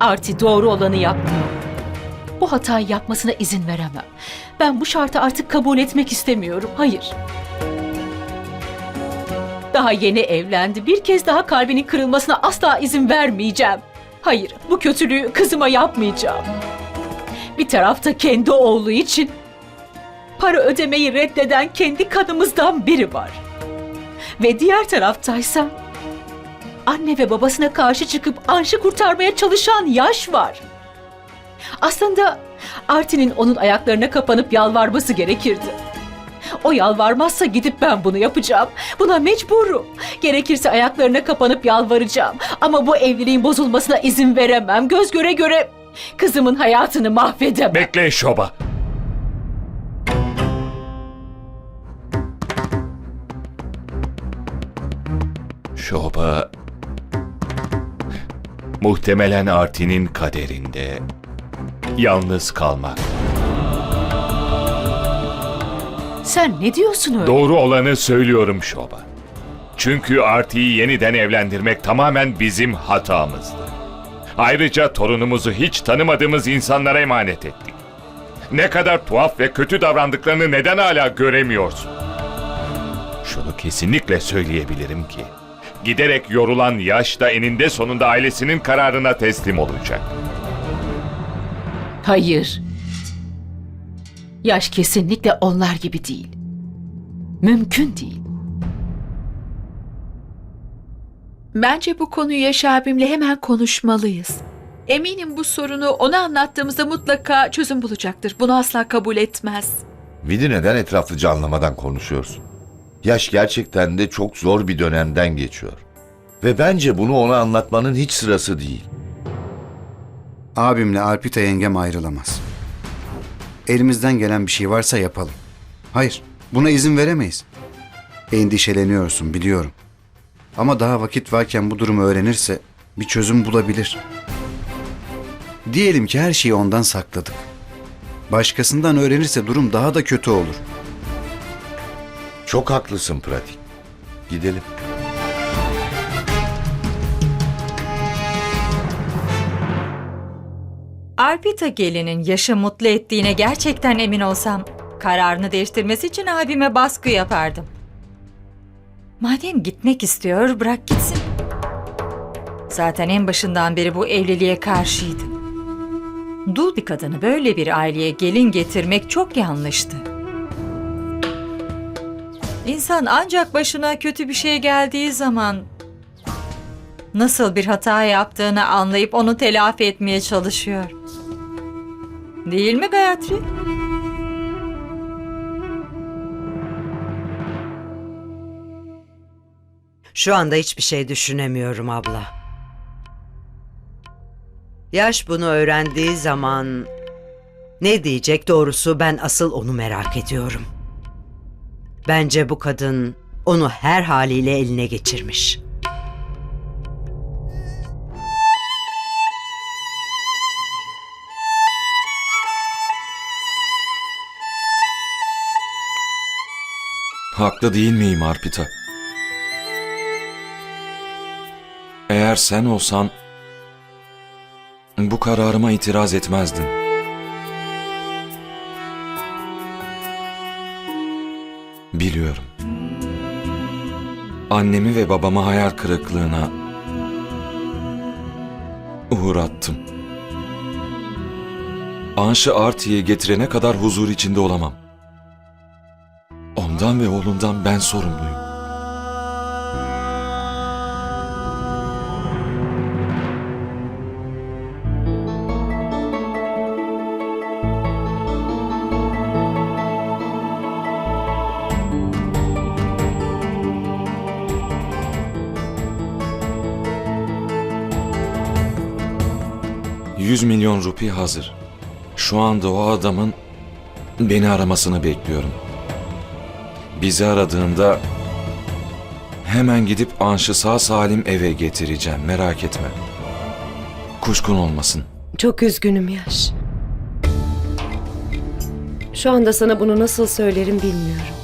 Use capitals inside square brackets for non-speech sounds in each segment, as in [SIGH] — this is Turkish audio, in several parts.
Arti doğru olanı yaptı. Bu hatayı yapmasına izin veremem. Ben bu şartı artık kabul etmek istemiyorum. Hayır. Daha yeni evlendi. Bir kez daha kalbinin kırılmasına asla izin vermeyeceğim. Hayır, bu kötülüğü kızıma yapmayacağım. Bir tarafta kendi oğlu için para ödemeyi reddeden kendi kanımızdan biri var. Ve diğer taraftaysa anne ve babasına karşı çıkıp Anş'ı kurtarmaya çalışan yaş var. Aslında Artin'in onun ayaklarına kapanıp yalvarması gerekirdi. O yalvarmazsa gidip ben bunu yapacağım. Buna mecburum. Gerekirse ayaklarına kapanıp yalvaracağım. Ama bu evliliğin bozulmasına izin veremem. Göz göre göre kızımın hayatını mahvedemem. Bekle Şoba. Şoba... Muhtemelen Artin'in kaderinde yalnız kalmak. Sen ne diyorsun öyle? Doğru olanı söylüyorum Şoba. Çünkü Arti'yi yeniden evlendirmek tamamen bizim hatamızdı. Ayrıca torunumuzu hiç tanımadığımız insanlara emanet ettik. Ne kadar tuhaf ve kötü davrandıklarını neden hala göremiyorsun? Şunu kesinlikle söyleyebilirim ki, giderek yorulan yaş da eninde sonunda ailesinin kararına teslim olacak. Hayır. Yaş kesinlikle onlar gibi değil. Mümkün değil. Bence bu konuyu Yaş abimle hemen konuşmalıyız. Eminim bu sorunu ona anlattığımızda mutlaka çözüm bulacaktır. Bunu asla kabul etmez. Vidi neden etraflıca anlamadan konuşuyorsun? Yaş gerçekten de çok zor bir dönemden geçiyor. Ve bence bunu ona anlatmanın hiç sırası değil. Abimle Alpita yengem ayrılamaz. Elimizden gelen bir şey varsa yapalım. Hayır, buna izin veremeyiz. Endişeleniyorsun biliyorum. Ama daha vakit varken bu durumu öğrenirse bir çözüm bulabilir. Diyelim ki her şeyi ondan sakladık. Başkasından öğrenirse durum daha da kötü olur. Çok haklısın pratik. Gidelim. Arpita gelinin yaşı mutlu ettiğine gerçekten emin olsam kararını değiştirmesi için abime baskı yapardım. Madem gitmek istiyor bırak gitsin. Zaten en başından beri bu evliliğe karşıydı. Dul bir kadını böyle bir aileye gelin getirmek çok yanlıştı. İnsan ancak başına kötü bir şey geldiği zaman nasıl bir hata yaptığını anlayıp onu telafi etmeye çalışıyor. Değil mi Gayatri? Şu anda hiçbir şey düşünemiyorum abla. Yaş bunu öğrendiği zaman ne diyecek doğrusu ben asıl onu merak ediyorum. Bence bu kadın onu her haliyle eline geçirmiş. Haklı değil miyim Arpita? Eğer sen olsan bu kararıma itiraz etmezdin. Biliyorum. Annemi ve babamı hayal kırıklığına uğrattım. Anş'ı Arti'ye getirene kadar huzur içinde olamam. Ondan ve oğlundan ben sorumluyum. Yüz milyon rupi hazır. Şu anda o adamın beni aramasını bekliyorum. Bizi aradığında hemen gidip Anş'ı sağ salim eve getireceğim. Merak etme. Kuşkun olmasın. Çok üzgünüm Yaş. Şu anda sana bunu nasıl söylerim bilmiyorum.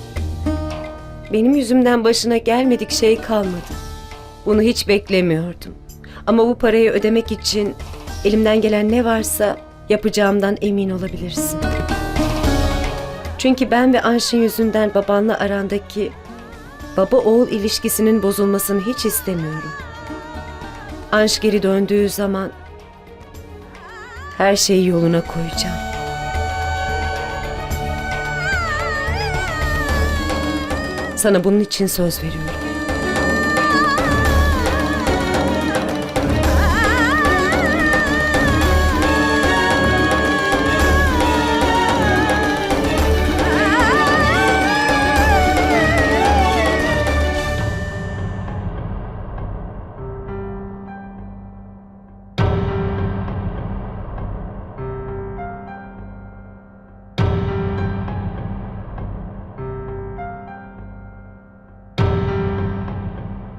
Benim yüzümden başına gelmedik şey kalmadı. Bunu hiç beklemiyordum. Ama bu parayı ödemek için Elimden gelen ne varsa yapacağımdan emin olabilirsin. Çünkü ben ve Anş'ın yüzünden babanla arandaki baba oğul ilişkisinin bozulmasını hiç istemiyorum. Anş geri döndüğü zaman her şeyi yoluna koyacağım. Sana bunun için söz veriyorum.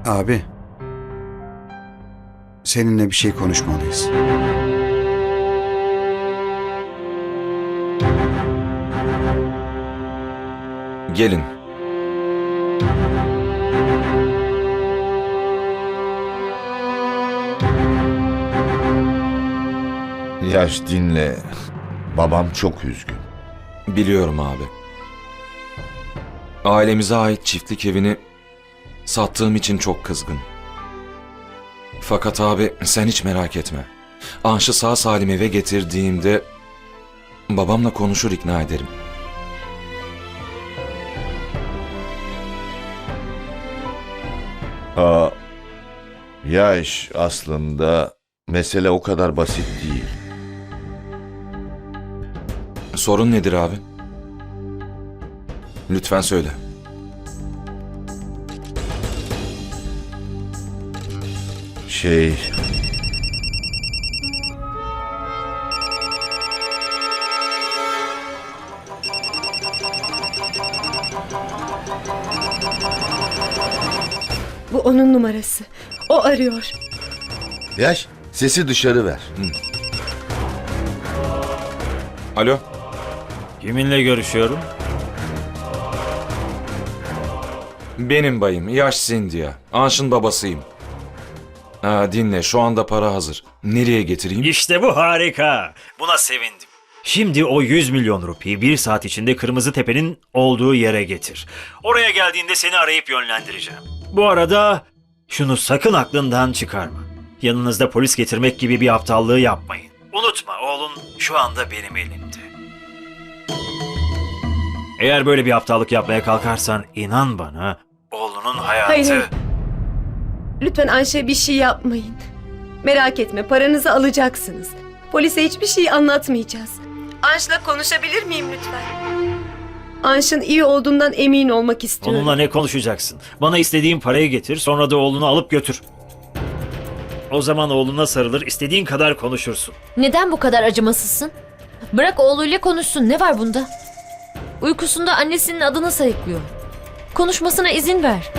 Abi. Seninle bir şey konuşmalıyız. Gelin. Yaş dinle. Babam çok üzgün. Biliyorum abi. Ailemize ait çiftlik evini sattığım için çok kızgın. Fakat abi sen hiç merak etme. Anş'ı sağ salim eve getirdiğimde babamla konuşur ikna ederim. Aa, yaş aslında mesele o kadar basit değil. Sorun nedir abi? Lütfen söyle. Şey... Bu onun numarası. O arıyor. Yaş sesi dışarı ver. Alo? Kiminle görüşüyorum? Benim bayım, yaş Zindiya. Anş'ın babasıyım. Ha, dinle, şu anda para hazır. Nereye getireyim? İşte bu harika. Buna sevindim. Şimdi o 100 milyon rupiyi bir saat içinde Kırmızı Tepe'nin olduğu yere getir. Oraya geldiğinde seni arayıp yönlendireceğim. Bu arada şunu sakın aklından çıkarma. Yanınızda polis getirmek gibi bir aptallığı yapmayın. Unutma oğlun şu anda benim elimde. Eğer böyle bir aptallık yapmaya kalkarsan inan bana oğlunun hayatı... Hayır. Lütfen Ayşe bir şey yapmayın. Merak etme paranızı alacaksınız. Polise hiçbir şey anlatmayacağız. Anş'la konuşabilir miyim lütfen? Anş'ın iyi olduğundan emin olmak istiyorum. Onunla ne konuşacaksın? Bana istediğin parayı getir, sonra da oğlunu alıp götür. O zaman oğluna sarılır, istediğin kadar konuşursun. Neden bu kadar acımasızsın? Bırak oğluyla konuşsun. Ne var bunda? Uykusunda annesinin adını sayıklıyor. Konuşmasına izin ver.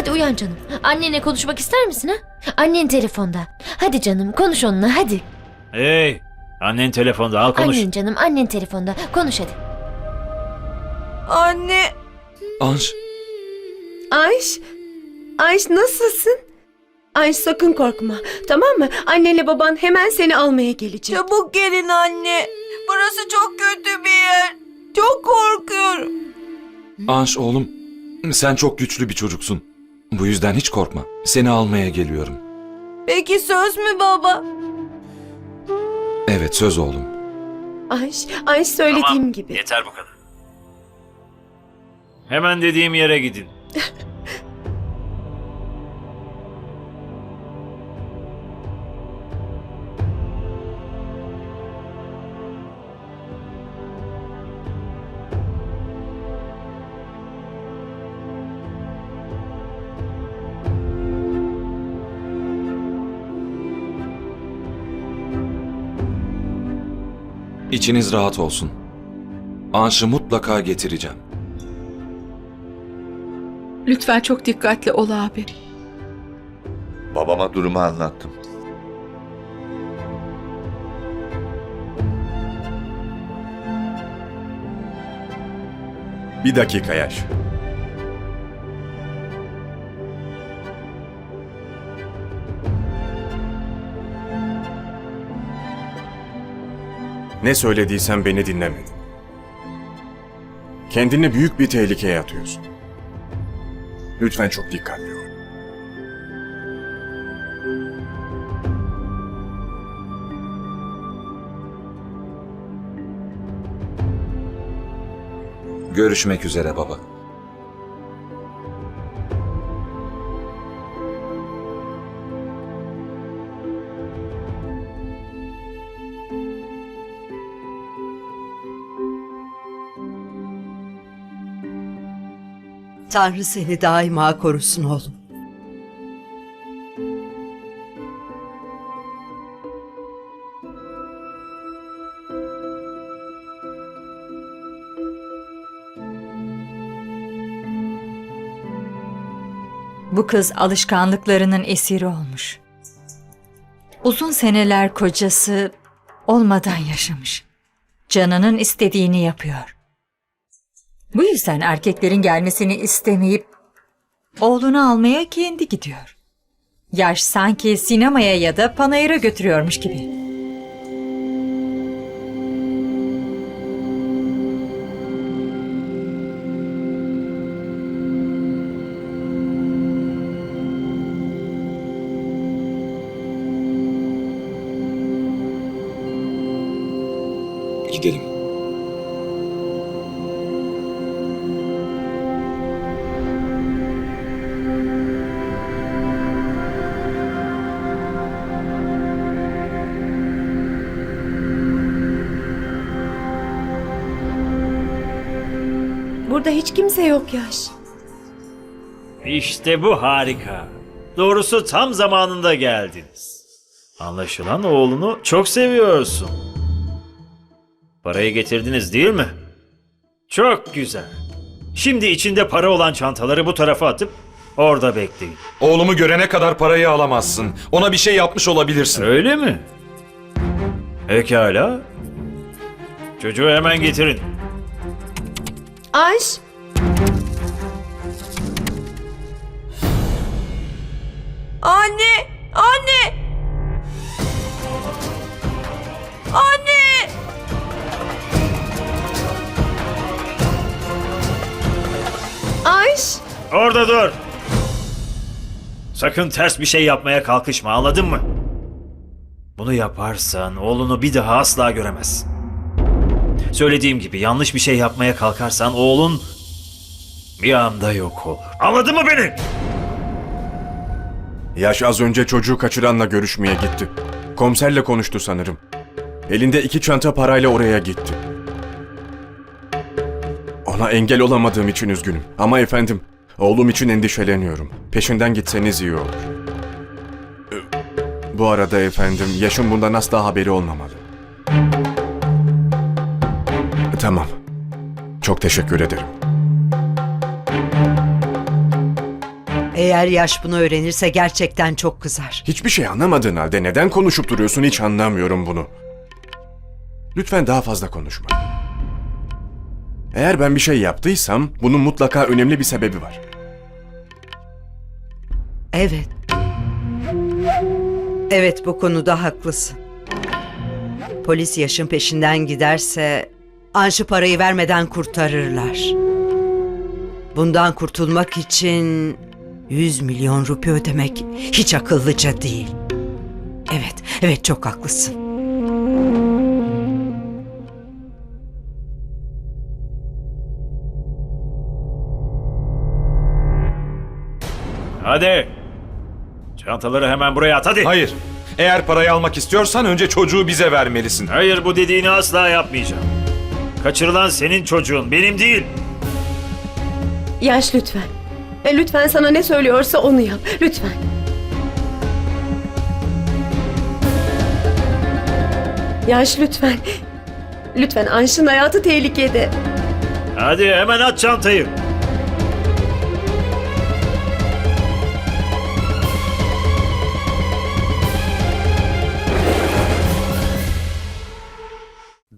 Hadi uyan canım. Annenle konuşmak ister misin ha? Annen telefonda. Hadi canım konuş onunla hadi. Hey, annen telefonda, al konuş. Annen canım annen telefonda. Konuş hadi. Anne. Anş, Ayş, Ayş nasılsın? Ayş sakın korkma. Tamam mı? Annenle baban hemen seni almaya gelecek. Çabuk gelin anne. Burası çok kötü bir yer. Çok korkuyorum. Anş oğlum, sen çok güçlü bir çocuksun. Bu yüzden hiç korkma. Seni almaya geliyorum. Peki söz mü baba? Evet, söz oğlum. Ayş, Ayş söylediğim Tamam, gibi. Yeter bu kadar. Hemen dediğim yere gidin. [LAUGHS] İçiniz rahat olsun. Anş'ı mutlaka getireceğim. Lütfen çok dikkatli ol abi. Babama durumu anlattım. Bir dakika Yaş. Ne söylediysen beni dinlemedin. Kendini büyük bir tehlikeye atıyorsun. Lütfen çok dikkatli ol. Görüşmek üzere baba. Tanrı seni daima korusun oğlum. Bu kız alışkanlıklarının esiri olmuş. Uzun seneler kocası olmadan yaşamış. Canının istediğini yapıyor. Bu yüzden erkeklerin gelmesini istemeyip oğlunu almaya kendi gidiyor. Yaş sanki sinemaya ya da panayıra götürüyormuş gibi. Burada hiç kimse yok Yaş. İşte bu harika. Doğrusu tam zamanında geldiniz. Anlaşılan oğlunu çok seviyorsun. Parayı getirdiniz değil mi? Çok güzel. Şimdi içinde para olan çantaları bu tarafa atıp orada bekleyin. Oğlumu görene kadar parayı alamazsın. Ona bir şey yapmış olabilirsin. Öyle mi? Pekala. Çocuğu hemen getirin. Anş. Anne! Anne! Anne! Anş! Orada dur. Sakın ters bir şey yapmaya kalkışma anladın mı? Bunu yaparsan oğlunu bir daha asla göremezsin. Söylediğim gibi yanlış bir şey yapmaya kalkarsan oğlun bir anda yok olur. Anladın mı beni? Yaş az önce çocuğu kaçıranla görüşmeye gitti. Komiserle konuştu sanırım. Elinde iki çanta parayla oraya gitti. Ona engel olamadığım için üzgünüm. Ama efendim, oğlum için endişeleniyorum. Peşinden gitseniz iyi olur. Ee, Bu arada efendim, Yaş'ın bundan asla haberi olmamalı. Tamam. Çok teşekkür ederim. Eğer yaş bunu öğrenirse gerçekten çok kızar. Hiçbir şey anlamadığın halde neden konuşup duruyorsun hiç anlamıyorum bunu. Lütfen daha fazla konuşma. Eğer ben bir şey yaptıysam bunun mutlaka önemli bir sebebi var. Evet. Evet bu konuda haklısın. Polis yaşın peşinden giderse Anş'ı parayı vermeden kurtarırlar. Bundan kurtulmak için 100 milyon rupi ödemek hiç akıllıca değil. Evet, evet çok haklısın. Hadi. Çantaları hemen buraya at hadi. Hayır. Eğer parayı almak istiyorsan önce çocuğu bize vermelisin. Hayır bu dediğini asla yapmayacağım. Kaçırılan senin çocuğun benim değil. Yaş lütfen. E, lütfen sana ne söylüyorsa onu yap. Lütfen. Yaş lütfen. Lütfen Anş'ın hayatı tehlikede. Hadi hemen at çantayı.